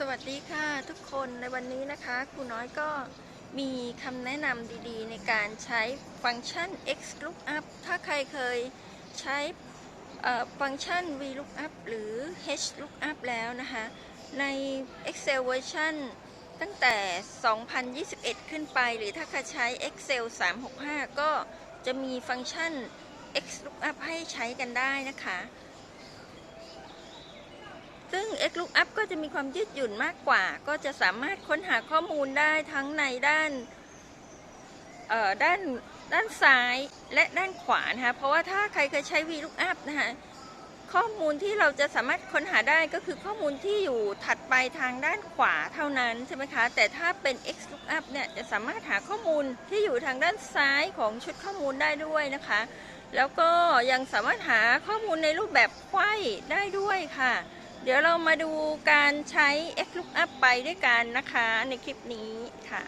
สวัสดีค่ะทุกคนในวันนี้นะคะครูน้อยก็มีคำแนะนำดีๆ ในการใช้ฟังก์ชัน x lookup ถ้าใครเคยใช้ฟังก์ชัน v lookup หรือ h lookup แล้วนะคะ ใน Excel เวอร์ชันตั้งแต่ 2021 ขึ้นไป หรือถ้าใครใช้ Excel 365 ก็จะมีฟังก์ชัน x lookup ให้ใช้กันได้นะคะ ซึ่ง X lookup จะมีความยืดหยุ่นมากกว่า ก็จะสามารถค้นหาข้อมูลได้ทั้งในด้านด้านด้านซ้ายและด้านขวานะคะเพราะว่าถ้าใครเคยใช้ V lookup นะคะข้อมูลที่เราจะสามารถค้นหาได้ก็คือข้อมูลที่อยู่ถัดไปทางด้านขวาเท่านั้นใช่ไหมคะ แต่ถ้าเป็น X lookup เนี่ยจะสามารถหาข้อมูลที่อยู่ทางด้านซ้ายของชุดข้อมูลได้ด้วยนะคะ แล้วก็ยังสามารถหาข้อมูลในรูปแบบไขว้ได้ด้วยค่ะ เดี๋ยวเรามาดูการใช้ X lookup ไปด้วยกันนะคะในคลิปนี้ค่ะ